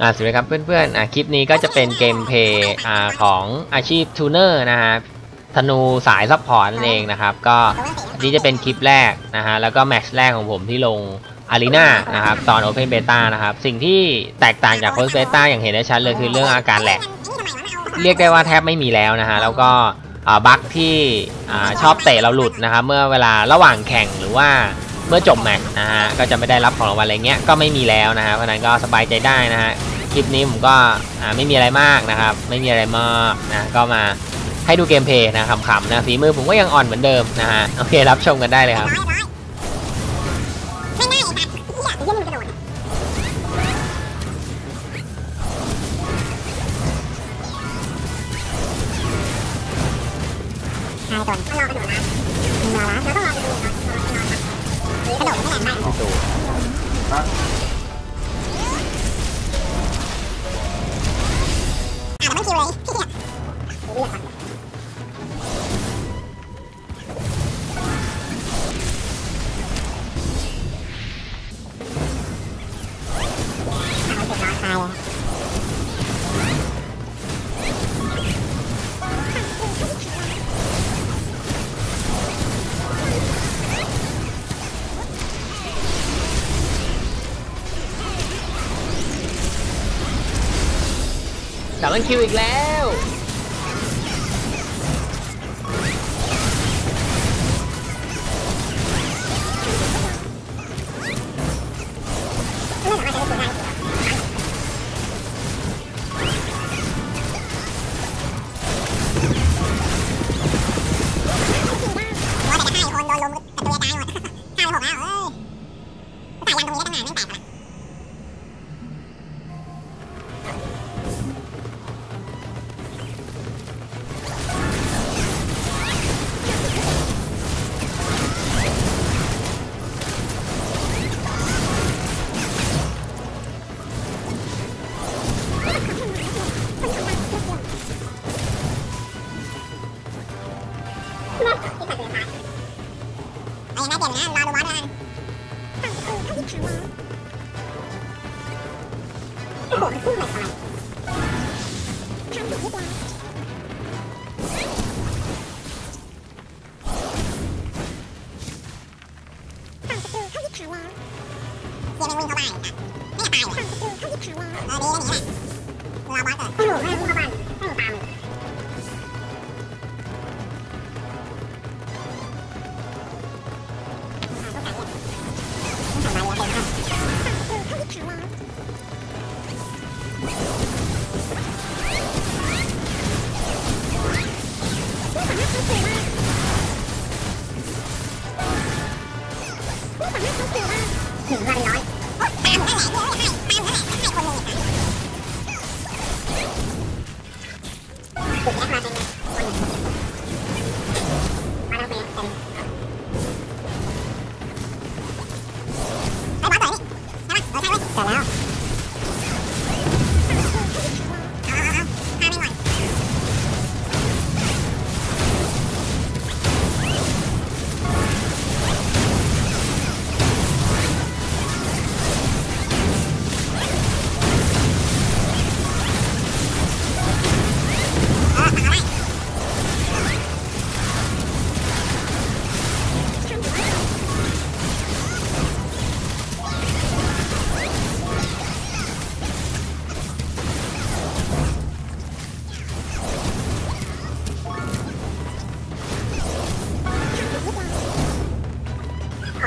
อ่าสวัสดีครับเพื่อนๆอ่าคลิปนี้ก็จะเป็นเกมเพย์อ่าของอาชีพทูเนอร์นะฮะธนูสายซัพพอร์ตนั่นเองนะครับ ก็อันนี้จะเป็นคลิปแรกนะฮะแล้วก็แมตช์แรกของผมที่ลงอารีนานะครับตอน Open Beta นะครับ สิ่งที่แตกต่างจาก Closed Beta อย่างเห็นได้ชัดเลยคือเรื่องอาการแหลกเรียกได้ว่าแทบไม่มีแล้วนะฮะแล้วก็อ่าบั๊กที่อ่าชอบเตะเราหลุดนะครับเมื่อเวลาระหว่างแข่งหรือว่า เมื่อจบแมตช์นะฮะก็จะไม่ได้รับของรางวัลอะไรเงี้ยก็ไม่มีแล้วนะฮะเพราะนั้นก็สบายใจได้นะฮะคลิปนี้ผมก็ไม่มีอะไรมากนะครับ ไม่มีอะไรมากนะก็มาให้ดูเกมเพย์นะขำๆนะฝีมือผมก็ยังอ่อนเหมือนเดิมนะฮะโอเครับชมกันได้เลยครับไม่ง่ายไอ้สัตว์เหี้ยไอ้เหี้ยมันกระโดดตายก่อนต้องรอกระโดดนะ ดับเบิลคิวอีกแล้ เลยครับเอายังไงเปลี่ยนนะรอดูบอสแล้วกันโอ้โหมันพุ่งไปทำไมเดี๋ยวมันวิ่งเข้าบ้านอีกอะไอีกน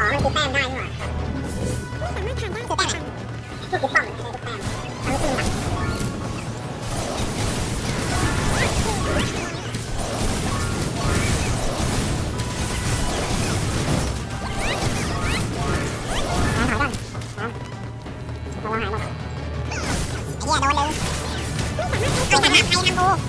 มันคือแต้มได้นี่หว่าคือแต้มอะคือป้อมไม่ใช่คือแต้มมันไม่คือหลักหาหายก่อนนะตัวเราหายหมดไอ้เหี้ยโดนเลยไอ้ทำนะไอ้ทำกู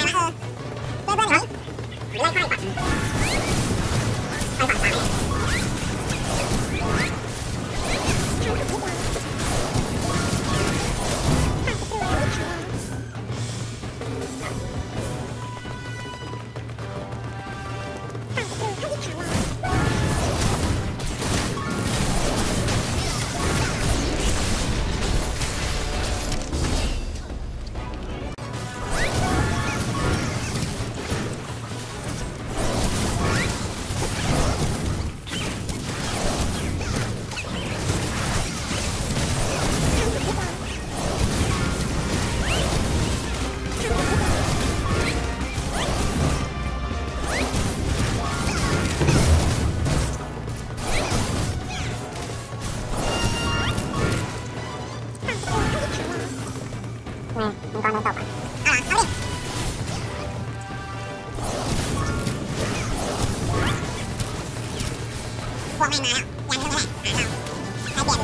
ไม่มาแล้วยังไม่มาหาเราไอเดียดูว่า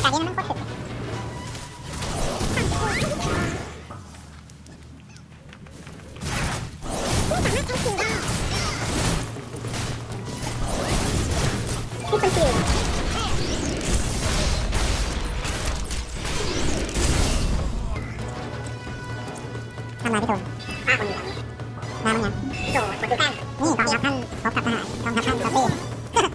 แต่นี้มันต้องกดถึงที่เป็นเกลี มาแล้วไงโจทย์คนดูข้างนี่กองทัพท่านพบกับทหารกองทัพท่านก็เต้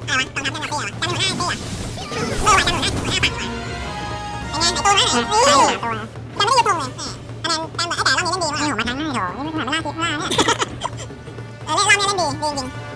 อะไรวะกองทัพท่านก็เต้เหรอการหนุนห้าเต้เหรอเออไอ้การหนุนห้าหนุนห้าปากไอ้ไงไอ้ตัวนั่นไองนี่จะไม่ได้ยุทโธเลยอันนั้นแารบอกไอ้แต่รอบนี้เล่นดีมากโอ้โหมาทั้งหน้ยโถนี่มันทำไม่น่าคิดว่าเนี่ยเออเล่นรอบนี้เล่นดีดีจริง